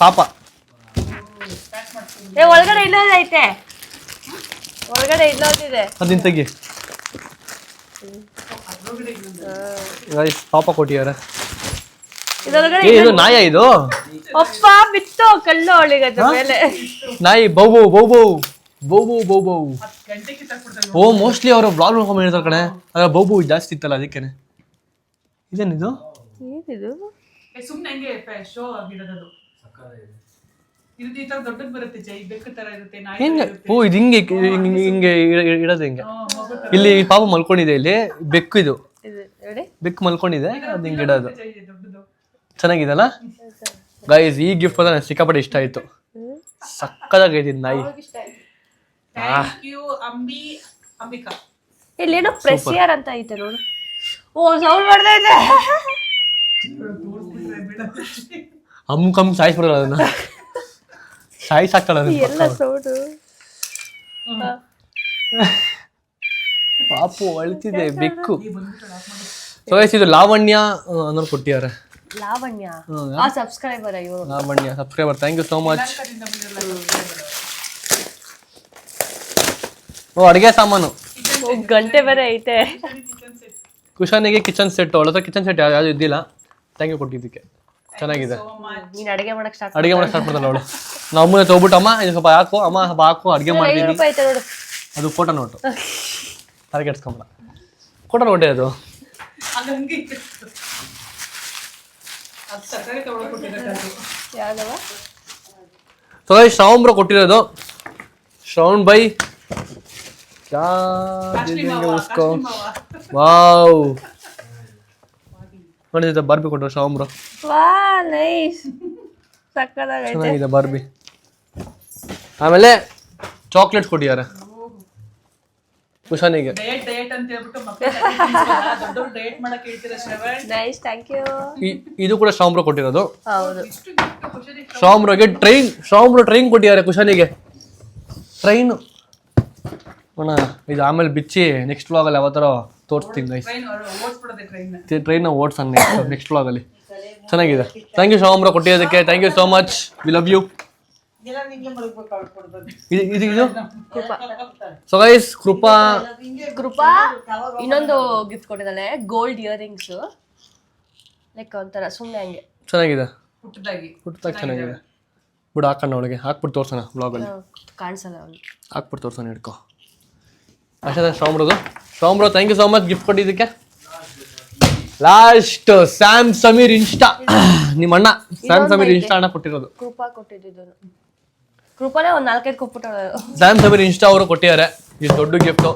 ಪಾಪ ಏ ಒಳಗಡೆ ಇನ್ನೊಂದು ಐತೆ. ಒಳಗಡೆ ಇಲ್ಲೋದಿದೆ ಅದನ್ನ ತೆಗಿ. ಗೈಸ್ ಪಾಪ ಕೊಟ್ಟಿದ್ದಾರೆ. ಇದೊಳಗಡೆ ಏ ಇದು ನಾಯ ಇದು? ಅಪ್ಪ ಬಿತ್ತು ಕಲ್ಲು ಅವಳಿಗೆ ಅದ್ರ ಮೇಲೆ. ನಾಯಿ ಬೌ ಬೌ ಬೌ ಬೌ. ಬೌ ಬೌ ಬೌ ಬೌ. ಓ ಮೋಸ್ಟ್ಲಿ ಅವರು ಬ್ಲಾಗ್ ನೋಡ್ಕೊಂಡ್ ಹೇಳ್ತಾರೆ ಕಣೆ. ಅದ್ರ ಬೌ ಬೌ ಜಾಸ್ತಿ ಇತ್ತಲ್ಲ ಅದಕ್ಕೇನೆ. ಇದೇನಿದು? ಏನಿದು? ಸುಮ್ನೆ ಹಂಗೆ ಶೋ ಆಗಿರೋದು ಇದು ಈ ತರ ದೊಡ್ಡದ್ ಬರುತ್ತೆ ಜೈ ಬೆಕ್ಕ ತರ ಇರುತ್ತೆ ನಾಯಿ ಹೆಂಗೆ? ಓ ಇದು ಹಿಂಗೆ ಹಿಂಗೆ ಹಿಂಗೆ ಇಡ- ಇಡೋದು ಹಿಂಗೆ? ಇಲ್ಲಿ ಪಾಪ ಮಲ್ಕೊಂಡಿದೆ ಇಲ್ಲಿ ಬೆಕ್ಕು ಇದು. ಇದು ನೋಡಿ. ಬೆಕ್ಕು ಮಲ್ಕೊಂಡಿದೆ ಅದು ಹಿಂಗೆ ಇಡೋದು. ಜೈ ಇದೆ ದೊಡ್ಡದು. ಚೆನ್ನಾಗಿದೆಲ್ಲ ಗೈಸ್ ಈ ಗಿಫ್ಟ್ ನನಗೆ ಸಿಕ್ಕಾಪಟ್ಟೆ ಇಷ್ಟ ಆಯ್ತು. ಸಕ್ಕದಾಗೈತಿ ಇದು ನಾಯಿ. Thank you Ambi Ambika. ಇಲ್ಲೇನೋ ಪ್ರೆಸಿಯರ್ ಅಂತ ಐತೆ ನೋಡು. ಓ ಸೌಂಡ್ ಮಾಡ್ತಾ ಇದೆ. ಕಮ್ ಅದನ್ನ. ಸಾಯಿಸಾಕ್ತಾಳ ಎಲ್ಲ ಸೌಡು. ಪಾಪು ಅಳ್ತಿದೆ ಬೆಕ್ಕು. ಸೊ ಗೈಸ್ ಇದು ಲಾವಣ್ಯ ಅನ್ನೋರು ಕೊಟ್ಟಿದ್ದಾರೆ. ಲಾವಣ್ಯ. ಆ ಸಬ್ಸ್ಕ್ರೈಬರ್ ಅಯ್ಯೋ Lavanya subscriber thank you so much ಓ ಅಡುಗೆ ಸಾಮಾನು. ಗಂಟೆ ಬೇರೆ ಐತೆ. ಕುಶಾನಿಗೆ ಕಿಚನ್ ಸೆಟ್ ಅವಳ ಹತ್ರ ಕಿಚನ್ ಸೆಟ್ ಯಾವ್ದು ಇದ್ದಿಲ್ಲ. ಥ್ಯಾಂಕ್ ಯು ಕೊಟ್ಟಿದ್ದಕ್ಕೆ. ಚೆನ್ನಾಗಿದೆ. ನೀನ್ ಅಡಿಗೆ ಮಾಡಕ್ ಸ್ಟಾರ್ಟ್ ಅಡುಗೆ ನೋಡು ಸ್ಟಾರ್ಟ್ ಮಾಡ್ತಾಳೆ ಅವಳು ನಾವು ಅಮ್ಮನ ತೊಗೊಬಿಟ್ಟು ಅಮ್ಮ ಇದು ಸ್ವಲ್ಪ ಹಾಕು ಅಮ್ಮ ಸ್ವಲ್ಪ ಹಾಕು ಅಡಿಗೆ ಐದು ಮಾಡ್ತೀನಿ. ಐತೆ ನೋಡು. ಅದು ಫೋಟೋ ನೋಟು ತಲೆ ಕೆಡ್ಸ್ಕೊಂಬ ಫೋಟೋ ನೋಟೆ ಅದು? ಯಾವ್ದವ? ಸೊ ಶ್ರಾವಣ್ ಬ್ರೋ ಕೊಟ್ಟಿರೋದು. ಶ್ರವಣ್ ಬೈ. ಕ್ಯಾ ಉಸ್ಕೋ. ವಾವ್. ನೋಡಿದ ಬಾರ್ಬಿ ಕೊಟ್ಟರು ಶ್ರಾವಣ್ ಬ್ರೋ ವಾ ನೈಸ್. ಸಕ್ಕದಾಗೈತೆ ಚೆನ್ನಾಗಿದೆ ಬಾರ್ಬಿ. ಆಮೇಲೆ ಚಾಕ್ಲೇಟ್ ಕೊಟ್ಟಿದ್ದಾರೆ ಕುಶಾನಿಗೆ ಡಯಟ್ ಡಯಟ್ ಅಂತ ಹೇಳ್ಬಿಟ್ಟು ಮಕ್ಕಳು ದೊಡ್ಡವ್ರು ಡಯಟ್ ಮಾಡಕ್ ಹೇಳ್ತೀರಾ ಶ್ರವಣ್? ನೈಸ್ ಥ್ಯಾಂಕ್ ಯು ಇದು ಕೂಡ ಶ್ರಾವಣ್ ಕೊಟ್ಟಿರೋದು. ಹೌದು. ಬ್ರೋಗೆ ಟ್ರೈನ್ ಶ್ರಾವಣ್ ಟ್ರೈನ್ ಕೊಟ್ಟಿದ್ದಾರೆ ಕುಶಾನಿಗೆ ಟ್ರೈನು ಅಣ್ಣ ಇದು ಆಮೇಲೆ ಬಿಚ್ಚಿ ನೆಕ್ಸ್ಟ್ ವ್ಲಾಗಲ್ಲಿ ಯಾವತ್ತರ ತೋರಿಸ್ತೀನಿ ಗೈಸ್ ಟ್ರೈನ್ ಓಡಿಸ್ಬಿಡೋದೆ ಟ್ರೈನ್ ಟ್ರೈನ್ನ ಓಡ್ಸನ್ ನೆಕ್ಸ್ಟ್ ವ್ಲಾಗಲ್ಲಿ ಚೆನ್ನಾಗಿದೆ. ಥ್ಯಾಂಕ್ ಯು ಸೋಮ್ರ ಕೊಟ್ಟಿದ್ದಕ್ಕೆ. ಕೊಟ್ಟಿರೋದಕ್ಕೆ thank you so much we love you ಇದು ಇದು? ಇದು ಸೊ ಗೈಸ್ ಕೃಪಾ ಕೃಪಾ ಇನ್ನೊಂದು ಗಿಫ್ಟ್ ಕೊಟ್ಟಿದ್ದಾಳೆ ಗೋಲ್ಡ್ ಇಯರಿಂಗ್ಸ್ ಲೈಕ್ ಒಂಥರ ಸುಮ್ಮನೆ ಹಂಗೆ. ಚೆನ್ನಾಗಿದೆ. ಹುಟ್ಟದಾಗಿ ಚೆನ್ನಾಗಿದೆ. ಬಿಡು ಹಾಕೋಣ ಅವಳಿಗೆ. ಹಾಕ್ಬಿಟ್ಟು ತೋರ್ಸೋಣ ಬ್ಲಾಗಲ್ಲಿ ಕಾಣಿಸಲ್ಲ ಅವಳು. ಹಾಕ್ಬಿಟ್ಟು ತೋರ್ಸೋಣ ಹಿಡ್ಕೊ. ಅಷ್ಟೇ ಶ್ರಾವಣ್ರದು Shravan bro thank you so much gift ಕೊಟ್ಟಿದ್ದಕ್ಕೆ. ಲಾಸ್ಟ್ ಸ್ಯಾಮ್ ಸಮೀರ್ ಇನ್ಸ್ಟಾ ನಿಮ್ಮ ಅಣ್ಣ ಸ್ಯಾಮ್ ಸಮೀರ್ ಇನ್ಸ್ಟಾ ಅಣ್ಣ ಕೊಟ್ಟಿರೋದು. ಕೃಪಾ ಕೊಟ್ಟಿದ್ದು ಕೃಪಾನೇ ಒಂದು ನಾಲ್ಕೈದು ಕೊಟ್ಬಿಟ್ಟು ಸ್ಯಾಮ್ ಸಮೀರ್ ಇನ್ಸ್ಟಾ ಅವರು ಕೊಟ್ಟಿದ್ದಾರೆ. ಇದು ದೊಡ್ಡ ಗಿಫ್ಟು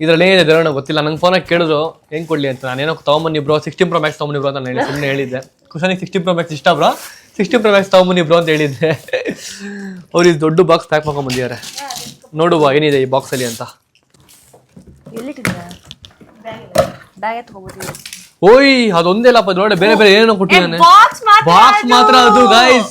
ಇದ್ರಲ್ಲಿ ಏನಿದೆ ಧರಣ ಗೊತ್ತಿಲ್ಲ. ನಂಗೆ ಫೋನಾಗಿ ಕೇಳಿದ್ರು ಹೆಂಗ್ ಕೊಡ್ಲಿ ಅಂತ? ನಾನೇನೋ ತೊಗೊಂಬನ್ನಿ ಬ್ರೋ ಸಿಕ್ಸ್ಟೀನ್ ಪ್ರೊ ಮ್ಯಾಕ್ಸ್ ತೊಗೊಂಬನ್ನಿ ಬ್ರೋ ಅಂತ ನಾನು ಸುಮ್ಮನೆ ಹೇಳಿದ್ದೆ. ಕುಶಾನಿಗೆ ಸಿಕ್ಸ್ಟಿ ಪ್ರೊ ಮ್ಯಾಕ್ಸ್ ಇಷ್ಟ ಬ್ರೋ? ಸಿಕ್ಸ್ಟಿ ಪ್ರೊ ಮ್ಯಾಕ್ಸ್ ತೊಗೊಂಬನ್ನಿ ಬ್ರೋ ಅಂತ ಹೇಳಿದ್ದೆ. ಅವ್ರು ಇದು ದೊಡ್ಡ ಬಾಕ್ಸ್ ಪ್ಯಾಕ್ ಮಾಡ್ಕೊಂಬಂದಿದ್ದಾರೆ ನೋಡುವ ಏನಿದೆ ಈ ಬಾಕ್ಸಲ್ಲಿ ಅಂತ. ಎಲ್ಲಿಟ್ಟಿದ್ದ ಬ್ಯಾಗ್ ಎತ್ಕೊಬಿಟ್ಟಿದ್ದೆ ಓಯ್ ಅದೊಂದೇ ಲಪ್ಪ ನೋಡಿ ಬೇರೆ ಬೇರೆ ಏನೋ ಕೊಟ್ಟಿದ್ದಾನೆ ಬಾಕ್ಸ್ ಮಾತ್ರ ಬಾಕ್ಸ್ ಮಾತ್ರ ಅದು ಗೈಸ್!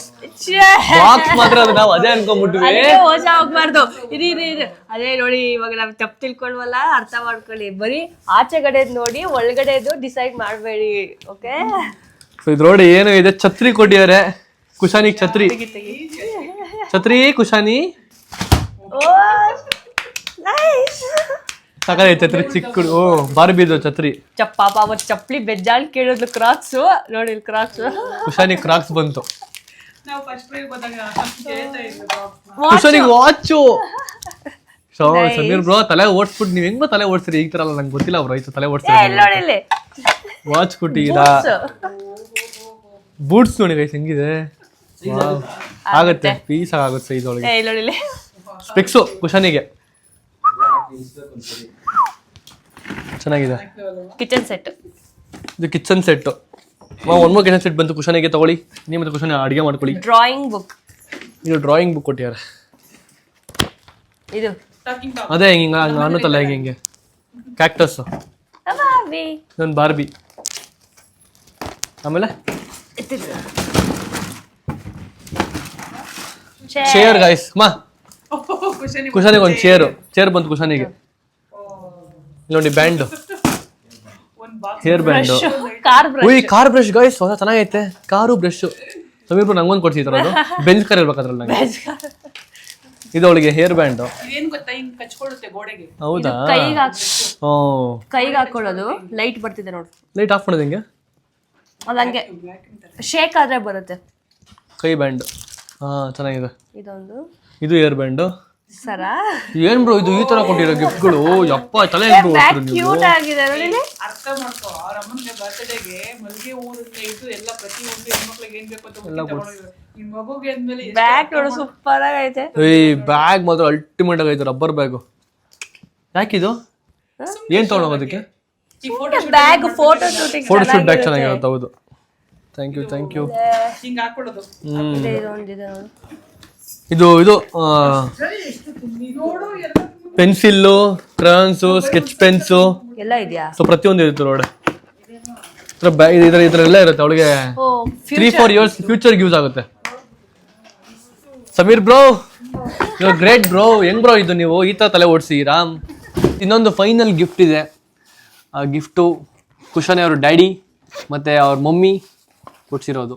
ಬಾಕ್ಸ್ ಮಾತ್ರ ಅದು ನಾವು ಅದೇ ಅನ್ಕೊಂಡ್ಬಿಟ್ವಿ. ಹೋಜ ಹೋಗ್ಬಾರ್ದು. ಇರಿ ಇರಿ ಇರಿ. ಅದೇ ನೋಡಿ ಇವಾಗ ನಾವು ತಪ್ಪು ತಿಳ್ಕೊಳ್ವಲ್ಲ ಅರ್ಥ ಮಾಡ್ಕೊಳ್ಳಿ. ಬರೀ ಆಚೆಗಡೆದ್ ನೋಡಿ ಒಳಗಡೆದು ಡಿಸೈಡ್ ಮಾಡಬೇಡಿ ಓಕೆ ಸೊ ನೋಡಿ ಏನು ಇದೆ. ಛತ್ರಿ ಕೊಟ್ಟಿದ್ದಾರೆ. ಕುಶಾನಿಗೆ ಛತ್ರಿ. ಛತ್ರಿ ಕುಶಾನಿ. ಓ ನೈಸ್ ಸಾಕಾಗೈತೆ ಛತ್ರಿ ಚಿಕ್ಕ ಓ ಬಾರ್ಬಿದು ಛತ್ರಿ. ಚಪ್ಪ ಪಾಪ ಅವತ್ತು ಚಪ್ಪಲಿ ಬೆಜ್ಜಾಳ್ ಕೇಳಿದ್ಲು ಕ್ರಾಕ್ಸ್ ನೋಡಿ ಕ್ರಾಕ್ಸ್ ಹುಷಾನಿ ಕ್ರಾಕ್ಸ್ ಬಂತು. ನಾವು ಫಸ್ಟ್ ಪ್ರೈಸ್ ಬಂದಾಗ ಹೇಳ್ತಾ ಇದ್ರು ಕುಶಾನಿಗೆ ವಾಚು ಸೊ ಸಮೀರ್ ಬ್ರೋ ತಲೆ ಓಡಿಸ್ಬಿಟ್ಟು ನೀವು ಹೆಂಗ್ ತಲೆ ಓಡಿಸ್ರಿ? ಈ ತರ ಅಲ್ಲ ನಂಗೆ ಗೊತ್ತಿಲ್ಲ ಬ್ರೋ ಆಯ್ತು ತಲೆ ಓಡಿಸ್ತಾರೆ ವಾಚ್ ಕೊಟ್ಟಿದ್ದೀರಾ ಬೂಟ್ಸ್ ನೋಡಿ ಗೈಸ್ ಹೆಂಗಿದೆ? ಆಗುತ್ತೆ? ಪೀಸ್ ಆಗುತ್ತೆ. ಇದೊಳಗೆ ಸ್ಪೆಕ್ಸು ಕುಶಾನಿಗೆ ಚೆನ್ನಾಗಿದೆ. ಕಿಚನ್ ಸೆಟ್ ಇದು ಕಿಚನ್ ಸೆಟ್ ಒಂದು ಮೂರು ಕಿಚನ್ ಸೆಟ್ ಬಂತು. ಕುಶನಿಗೆ ತಗೊಳ್ಳಿ. ನೀವು ಮತ್ತೆ ಕುಶನ ಅಡುಗೆ ಮಾಡ್ಕೊಳ್ಳಿ. ಡ್ರಾಯಿಂಗ್ ಬುಕ್ ಇದು ಡ್ರಾಯಿಂಗ್ ಬುಕ್ ಕೊಟ್ಟಿದ್ದಾರೆ. ಇದು. ಟಾಕಿಂಗ್ ಅದೇ ಹಿಂಗೆ ಹಂಗೆ ಅನ್ನುತ್ತಲ್ಲ ಹಿಂಗೆ ಹಿಂಗೆ. ಕ್ಯಾಕ್ಟಸ್. ಇದೊಂದು ಬಾರ್ಬಿ ಆಮೇಲೆ. ಚೇರ್ ಗಾಯ್ಸ್ ಮಾ. ಕುಶನಿಗೆ ಒಂದು ಚೇರು ಚೇರ್ ಬಂತು ಕುಶನಿಗೆ. ನೋಡಿ ಬ್ಯಾಂಡ್. ಒಂದ್ box hair band. Car brush ಉಯ್ car brush guys ಹೊಸ ಚೆನ್ನಾಗೈತೆ. ಕಾರು ಬ್ರಷ್ ಸಮೀಪ ನಂಗೊಂದು ಕೊಡ್ಸಿದ್ರು ಅದು. ಬೆಂಚ್ ಕಾರ್ ಇರ್ಬೇಕು ಅದ್ರಲ್ಲಿ ನಂಗೆ. ಇದು ಅವಳಿಗೆ ಹೇರ್ ಬ್ಯಾಂಡ್. ಇದೇನ್ ಗೊತ್ತಾ? ಹಿಂಗ್ ಕಚ್ಕೊಳ್ಳುತ್ತೆ ಗೋಡೆಗೆ. ಹೌದಾ? ಕೈಗೆ ಓ. ಕೈಗೆ ಹಾಕೊಳ್ಳೋದು. ಲೈಟ್ ಬರ್ತಿದೆ ನೋಡು. ಲೈಟ್ ಆಫ್ ಮಾಡೋದು ಹಿಂಗೆ? ಅದು ಹಂಗೆ. ಶೇಕ್ ಆದ್ರೆ ಬರುತ್ತೆ. ಕೈ ಬ್ಯಾಂಡ್. ಹಾ ಚೆನ್ನಾಗಿದೆ. ಇದೊಂದು. ಇದು ಏರ್ ಬ್ಯಾಂಡು. ಸರ? ಏನ್ ಬ್ರೋ ಇದು ಈ ತರ ಕೊಟ್ಟಿರೋ ಗಿಫ್ಟ್ಗಳು? ಯಪ್ಪ ತಲೆ ಕ್ಯೂಟ್ ಆಗಿದೆ ನೋಡಿ ಅರ್ಥ ಮಾಡ್ಕೋ. ಅವ್ರ ಅಮ್ಮನ ಬರ್ತ್ಡೇಗೆ ಮಲ್ಗೆ ಹೂವಿಂದ ಇದು ಎಲ್ಲ ಪ್ರತಿ ಒಂದು ಹೆಣ್ಮಕ್ಳಿಗೆ ಏನ್ ಬೇಕು ಅಂತ. ನಿಮ್ ಮಗುಗೆ ಅಂದ್ಮೇಲೆ ಬ್ಯಾಗ್ ನೋಡು ಸೂಪರ್ ಆಗೈತೆ. ಏಯ್ ಬ್ಯಾಗ್ ಮಾತ್ರ ಅಲ್ಟಿಮೇಟ್ ಆಗೈತೆ ರಬ್ಬರ್ ಬ್ಯಾಗ್ ಯಾಕಿದು? ಏನ್ ತಗೊಂಡೋಗೋದಕ್ಕೆ ಈ photo bag photo shooting photo shoot bag ಚೆನ್ನಾಗಿರುತ್ತೆ. ಹೌದು. ಥ್ಯಾಂಕ್ ಯು ಥ್ಯಾಂಕ್ ಯು ಹಿಂಗ್ ಹಾಕೊಡೋದು ಹ್ಮ್. ಇದು ಇದು ಪೆನ್ಸಿಲ್ಲು ಕ್ರಾನ್ಸು ಸ್ಕೆಚ್ ಪೆನ್ಸು. ಎಲ್ಲ ಇದೆಯಾ? ಸೊ ಪ್ರತಿಯೊಂದು ಇರುತ್ತೆ ನೋಡಿ ಇದ್ರ ಬ್ಯಾ- ಇದ್ರ ಇರುತ್ತೆ ಅವಳಿಗೆ. ತ್ರೀ ಫೋರ್ ಇಯರ್ಸ್ ಫ್ಯೂಚರ್ಗೆ ಯೂಸ್ ಆಗುತ್ತೆ. Sameer bro you great bro ಹೆಂಗ್ ಬ್ರೋ ಇದು ನೀವು? ಈ ಥರ ತಲೆ ಓಡಿಸಿ ರಾಮ್. ಇನ್ನೊಂದು ಫೈನಲ್ ಗಿಫ್ಟ್ ಇದೆ. ಆ ಗಿಫ್ಟು ಕುಶನ್ ಅವ್ರ ಡ್ಯಾಡಿ ಮತ್ತೆ ಅವ್ರ ಮಮ್ಮಿ ಕೊಡ್ಸಿರೋದು.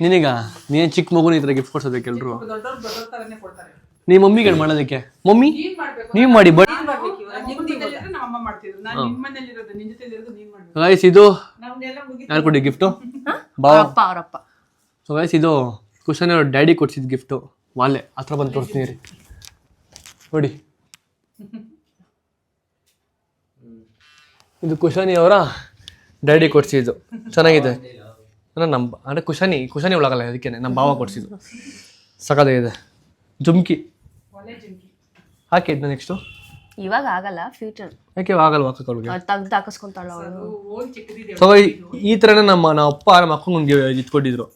ನಿನಗ? ನೀನ್ ಚಿಕ್ಕ ಮಗುನ ಈ ಥರ ಗಿಫ್ಟ್ ಕೊಡ್ಸೋದಕ್ಕೆ ಎಲ್ರು ದೊಡ್ಡವ್ರು ದೊಡ್ಡವ್ರ ತರನೇ ಕೊಡ್ತಾರೆ. ನೀ ಮಮ್ಮಿಗೆ ಮಾಡೋದಕ್ಕೆ? ಮಮ್ಮಿ? ನೀನ್ ಮಾಡ್ಬೇಕು. ನೀವು ಮಾಡಿ ಬಟ್ ಮಾಡ್ಬೇಕು ಇವಾಗ. ನಿಮ್ ಮನೇಲಿದ್ರೆ ನಮ್ಮ ಅಮ್ಮ ಮಾಡ್ತಿದ್ರು ನಾನು ನಿಮ್ ಮನೇಲಿರೋದು ನಿನ್ ಜೊತೆ ಇರೋದು ನೀನ್ ಮಾಡ್ಬೇಕು. ಗೈಸ್ ಇದು ಮುಗಿ ಯಾರು ಕೊಡಿ ಗಿಫ್ಟು ಬಾ. ಅವರಪ್ಪ ಅವರಪ್ಪ. ಸೊ ಗೈಸ್ ಇದು ಕುಶನ್ ಅವ್ರ ಡ್ಯಾಡಿ ಕೊಡ್ಸಿದ ಗಿಫ್ಟು ವಾಲೆ ಹತ್ರ ಬಂದು ತೋರಿಸ್ತೀನಿ ರೀ. ನೋಡಿ. ಇದು ಕುಶಾನಿ ಅವರ ಡ್ಯಾಡಿ ಕೊಡ್ಸಿದ್ದು. ಚೆನ್ನಾಗಿದೆ. ಅಂದ್ರೆ ನಮ್ಮ ಅಂದರೆ ಕುಶನಿ ಕುಶನಿ ಒಳಗಲ್ಲ ಅದಕ್ಕೆ ನಮ್ಮ ಭಾವ ಕೊಡ್ಸಿದ್ದು. ಇದೆ. ಜುಮ್ಕಿ. ಹಾಕಿದ್ನ ನೆಕ್ಸ್ಟು ಇವಾಗ ಆಗಲ್ಲ ಫ್ಯೂಚರ್ ಯಾಕೆ ಆಗಲ್ವಾ ಹಾಕಕ್ಕೆ ಅವ್ಳಿಗೆ? ತೆಗ್ದು ಹಾಕಿಸ್ಕೊಂತಾಳ ಅವಳು. ಸೊ ಈ ಥರನೇ ನಮ್ಮ ನಮ್ಮ ಅಪ್ಪ ನಮ್ಮ ಅಕ್ಕಂಗೆ ಇಟ್ಕೊಂಡಿದ್ರು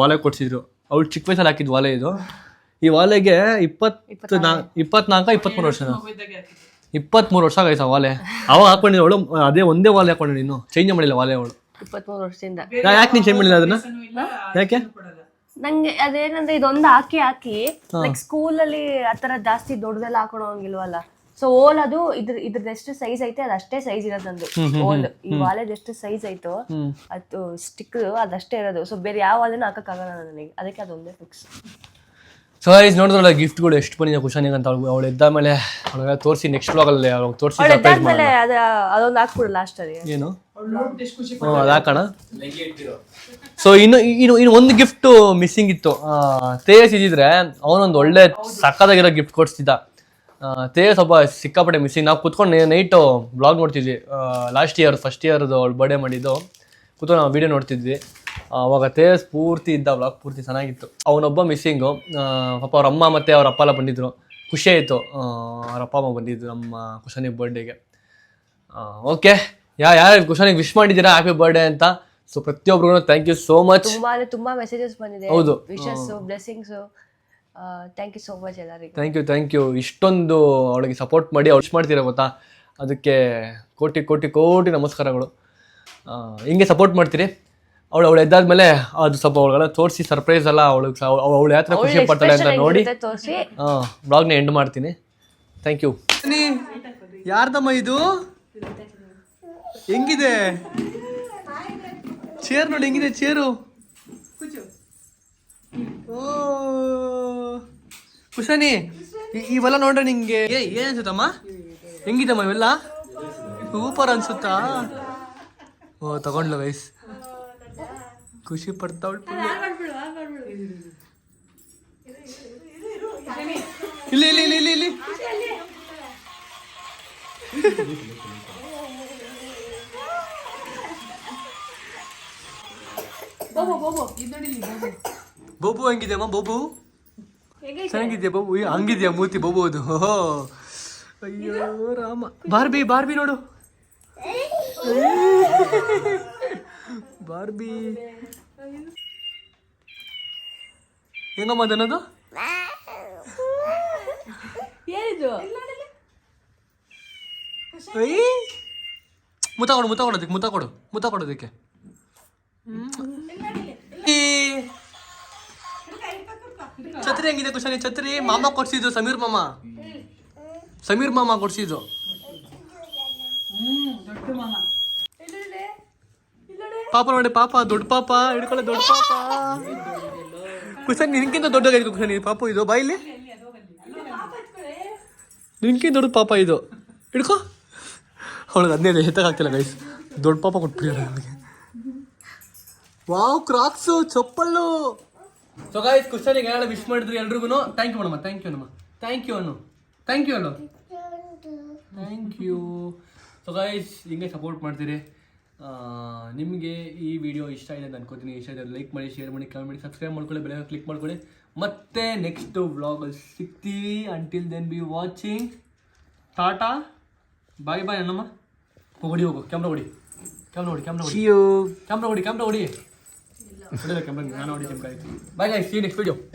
ವಾಲೆ ಕೊಡ್ಸಿದ್ರು. ಅವ್ಳು ಚಿಕ್ಕ ವಯಸ್ಸಲ್ಲಿ ಹಾಕಿದ್ ವಾಲೆ ಇದು. ಈ ವಾಲೆಗೆ ಇಪ್ಪತ್ತು ನಾ ಇಪ್ಪತ್ನಾಲ್ಕ ಇಪ್ಪತ್ಮೂರು ವರ್ಷ ಇಪ್ಪತ್ತ್ಮೂರು ಹಾಕಿದ್ದು. ಇಪ್ಪತ್ಮೂರು ವರ್ಷ ಆಗೈತೆ ಆ ವಾಲೆ. ಅವಾಗ ಹಾಕೊಂಡಿದ್ದು ಅವಳು ಅದೇ ಒಂದೇ ವಾಲೆ ಹಾಕೊಂಡಿದ್ದು ಇನ್ನು. ಚೇಂಜ್ ಮಾಡಿಲ್ಲ ವಾಲೆ ಅವಳು. ಇಪ್ಪತ್ಮೂರು ವರ್ಷದಿಂದ. ಯಾಕೆ ನೀನು ಚೇಂಜ್ ಮಾಡಿಲ್ಲ ಅದನ್ನ? ಯಾಕೆ? ನಂಗೆ ಅದೇನಂದ್ರೆ ಇದೊಂದು ಹಾಕಿ ಹಾಕಿ ಲೈಕ್ ಸ್ಕೂಲಲ್ಲಿ ಆ ತರ ಜಾಸ್ತಿ ದೊಡ್ಡದೆಲ್ಲ ಹಾಕೊಳಂಗಿಲ್ವಲ್ಲ ಸೊ ಓಲ್ ಅದು ಇದ್ರ ಇದ್ರದ್ದು ಎಷ್ಟು ಸೈಜ್ ಐತೆ ಅದಷ್ಟೇ ಅಷ್ಟೇ ಸೈಜ್ ಇರೋದು ನಂದು. ಓಲ್ ಈ ವಾಲೆದ್ ಎಷ್ಟು ಸೈಜ್ ಐತೋ ಅದು ಸ್ಟಿಕ್ ಅದಷ್ಟೇ ಇರೋದು. ಸೊ ಬೇರೆ ಯಾವ ವಾಲೆನ ಹಾಕಕ್ ಆಗಲ್ಲ ನನಗೆ ಅದಕ್ಕೆ ಅದೊಂದೇ ಫಿಕ್ಸ್ ಸೊ ಈಸ್ ನೋಡಿದ್ರಲ್ಲ ಗಿಫ್ಟ್ಗಳು ಎಷ್ಟು ಬಂದಿದೆ ಕುಶಾನಿಗೆ ಅಂತ ಅವಳು ಅವಳು ಎದ್ದ ಮೇಲೆ ಅವಳಿಗೆ ತೋರಿಸಿ ನೆಕ್ಸ್ಟ್ ಬ್ಲಾಗಲ್ಲಿ ಅವ್ಳಿಗೆ ತೋರಿಸಿ ಅವಳು ಸರ್ಪ್ರೈಸ್ ಎದ್ದಾದ್ಮೇಲೆ ಅದ ಅದೊಂದು ಹಾಕ್ಬಿಡು ಲಾಸ್ಟ್ ಅಲ್ಲಿ. ಏನು? ಹಾಕೋಣ. ಸೊ ಇನ್ನು ಇನ್ನು ಇನ್ನು ಒಂದು ಗಿಫ್ಟ್ ಮಿಸ್ಸಿಂಗ್ ಇತ್ತು. ತೇಜಸ್ ಇದ್ದಿದ್ರೆ ಅವನೊಂದು ಒಳ್ಳೆ ಸಕ್ಕದಾಗಿರೋ ಗಿಫ್ಟ್ ಕೊಡ್ಸ್ತಿದ್ದ. ತೇಜಸ್ ಒಬ್ಬ ಸಿಕ್ಕಾಪಟ್ಟೆ ಮಿಸ್ಸಿಂಗ್ ನಾವು ಕುತ್ಕೊಂಡು ನೈಟು ಬ್ಲಾಗ್ ನೋಡ್ತಿದ್ವಿ. ಲಾಸ್ಟ್ ಇಯರ್ ಫಸ್ಟ್ ಇಯರ್ದು ಅವ್ಳು ಬರ್ಡೇ ಮಾಡಿದ್ದು. ಕುತ್ಕೊಂಡು ನಾವು ವಿಡಿಯೋ ನೋಡ್ತಿದ್ವಿ. ಅವಾಗ ತೇಜಸ್ ಪೂರ್ತಿ ಇದ್ದ ಬ್ಲಾಗ್ ಪೂರ್ತಿ ಚೆನ್ನಾಗಿತ್ತು. ಅವನೊಬ್ಬ ಮಿಸ್ಸಿಂಗು ಪಾಪ ಅವ್ರ ಅಮ್ಮ ಮತ್ತು ಅವ್ರ ಅಪ್ಪ ಎಲ್ಲ ಬಂದಿದ್ರು. ಖುಷಿ ಆಯಿತು. ಅವ್ರ ಅಪ್ಪ ಅಮ್ಮ ಬಂದಿದ್ದು ನಮ್ಮ ಕುಶನಿ ಬರ್ಡೇಗೆ ಓಕೆ ಯಾ ಯಾರು ಕುಶಾನಿಗೆ ವಿಶ್ ಮಾಡಿದ್ದೀರಾ? ಹ್ಯಾಪಿ ಬರ್ಡೇ ಅಂತ. ಸೊ ಪ್ರತಿಯೊಬ್ರಿಗೂ ಥ್ಯಾಂಕ್ ಯು ಸೋ ಮಚ್ ತುಂಬಾ ಅಂದ್ರೆ ತುಂಬಾ ಮೆಸೇಜಸ್ ಬಂದಿದೆ. ಹೌದು. Wishes blessings thank you so much ಎಲ್ಲರಿಗೂ. ಥ್ಯಾಂಕ್ ಯು ಥ್ಯಾಂಕ್ ಯು ಇಷ್ಟೊಂದು ಅವಳಿಗೆ ಸಪೋರ್ಟ್ ಮಾಡಿ ಅವ್ಳು ವಿಶ್ ಮಾಡ್ತೀರಾ ಗೊತ್ತಾ? ಅದಕ್ಕೆ ಕೋಟಿ ಕೋಟಿ ಕೋಟಿ ನಮಸ್ಕಾರಗಳು. ಹಿಂಗೆ ಸಪೋರ್ಟ್ ಮಾಡ್ತೀರಿ. ಅವಳು ಅವಳು ಎದ್ದಾದ್ಮೇಲೆ ಅದು ಸ್ವಲ್ಪ ಅವಳಿಗೆಲ್ಲ ತೋರಿಸಿ ಸರ್ಪ್ರೈಸ್ ಎಲ್ಲ ಅವಳಿಗೆ ಅವಳು ಯಾವ ಥರ ಖುಷಿ ಪಡ್ತಾಳೆ ಅಂತ ನೋಡಿ. ತೋರಿಸಿ. ಹಾಂ ಬ್ಲಾಗ್ನ ಎಂಡ್ ಮಾಡ್ತೀನಿ. ಥ್ಯಾಂಕ್ ಯು ಯಾರ್ದಮ್ಮ ಇದು? ಹೆಂಗಿದೆ? ಚೇರ್ ನೋಡಿ, ಹೆಂಗಿದೆ ಚೇರು? ಓ, ಕುಶನಿ ಇವೆಲ್ಲ ನೋಡ್ರೆ ನಿಂಗೆ. ಏನ್ ಅನ್ಸುತ್ತಮ್ಮ? ಹೆಂಗಿದಮ್ಮ ಇವೆಲ್ಲ? ಸೂಪರ್ ಅನ್ಸುತ್ತಾ? ಓ, ತಗೊಂಡ್ಲ ವಯಸ್ ಖುಷಿ ಪಡ್ತಾ ಇಲ್ಲಿ ಇಲ್ಲಿ ಇಲ್ಲಿ ಇಲ್ಲಿ. ಬೋಬು ಹೆಂಗಿದೆಯಮ್ಮ ಬೋಬು. ಚೆನ್ನಾಗಿದ್ಯಾ ಬಾಬು? ಏ, ಹಂಗಿದ್ಯಾ ಮೂತಿ ಬಾಬು ಅದು? ಓಹೋ. ಅಯ್ಯೋ ರಾಮ. ಬಾರ್ಬಿ ಬಾರ್ಬಿ ನೋಡು. ಬಾರ್ಬಿ. ಹೆಂಗಮ್ಮ ಅದನ್ನದು ಏನಿದು? ಮುತ್ತ ಕೊಡು ಮುತ್ತ ಕೊಡೋದಕ್ಕೆ ಮುತ್ತ ಕೊಡು ಮುತ್ತ ಕೊಡೋದಕ್ಕೆ. ಛತ್ರಿ ಹೆಂಗಿದೆ ಕುಶಾನಿ ಛತ್ರಿ ಮಾಮ ಕೊಡ್ಸಿದ್ದು ಸಮೀರ್ ಮಾಮ? ಸಮೀರ್ ಮಾಮ ಕೊಡ್ಸಿದ್ದು. ಪಾಪ ನೋಡಿ ಪಾಪ ದೊಡ್ಡ ಪಾಪ ಹಿಡ್ಕೊಳ್ಳೆ ದೊಡ್ಡ ಪಾಪ. ಕುಶಾನಿ ನಿನ್ಕಿಂತ ದೊಡ್ಡದಾಗಿದೆ ಕುಶಾನಿ ಪಾಪ ಇದು ಬಾಯಿಲಿ? ನಿನ್ಕಿಂತ ದೊಡ್ಡ ಪಾಪ ಇದು. ಹಿಡ್ಕೊ. ಅವಳಿಗೆ ಹದಿನೈದು ಹೆತ್ತಾಗ್ತಿಲ್ಲ ಗೈಸ್ ದೊಡ್ಡ ಪಾಪ ಕೊಟ್ಬಿಟ್ಟಿದ್ದಾರೆ ನನಗೆ. ವಾವ್ ಕ್ರಾಕ್ಸು ಚಪ್ಪಲ್ಲು. ಸೊ ಕುಶಲ ಈಗ ಯಾರು ವಿಶ್ ಮಾಡಿದ್ರಿ ಎಲ್ರಿಗೂ thank you madam thank you ನಮ್ಮ ಥ್ಯಾಂಕ್ ಯು ಅನ್ನು ಥ್ಯಾಂಕ್ ಯು ಅಲ್ಲು ಥ್ಯಾಂಕ್ ಯು ಸೊ ಗಾಯ್ಸ್ ಹಿಂಗೆ ಸಪೋರ್ಟ್ ಮಾಡ್ತೀರಿ. ನಿಮಗೆ ಈ ವಿಡಿಯೋ ಇಷ್ಟ ಇದೆ ಅಂತ ಅನ್ಕೋತೀನಿ. ಇಷ್ಟ ಇದೆ ಲೈಕ್ ಮಾಡಿ ಶೇರ್ ಮಾಡಿ ಕಮೆಂಟ್ ಮಾಡಿ ಸಬ್ಸ್ಕ್ರೈಬ್ ಮಾಡ್ಕೊಳ್ಳಿ ಬೆಲೆ ಕ್ಲಿಕ್ ಮಾಡ್ಕೊಳ್ಳಿ. ಮತ್ತೆ ನೆಕ್ಸ್ಟ್ ವ್ಲಾಗಲ್ಲಿ ಸಿಗ್ತೀವಿ. Until then be watching tata bye bye Annamma. ಹೊಡಿ ಹೋಗು. ಕ್ಯಾಮ್ರಾ ಹೊಡಿ ಕ್ಯಾಮ್ರಾ ಹೊಡಿ ಕ್ಯಾಮ್ರಾ ಹೊಡಿ ಕ್ಯಾಮ್ರಾ ಹೊಡಿ ಕ್ಯಾಮ್ರಾ ಹೊಡಿ ಹೊಡಿಲ್ಲ ಕ್ಯಾಮ್ರಾ ನಾನು ಹೊಡಿ ಕ್ಯಾಮ್ರಾ ಬಾಯ್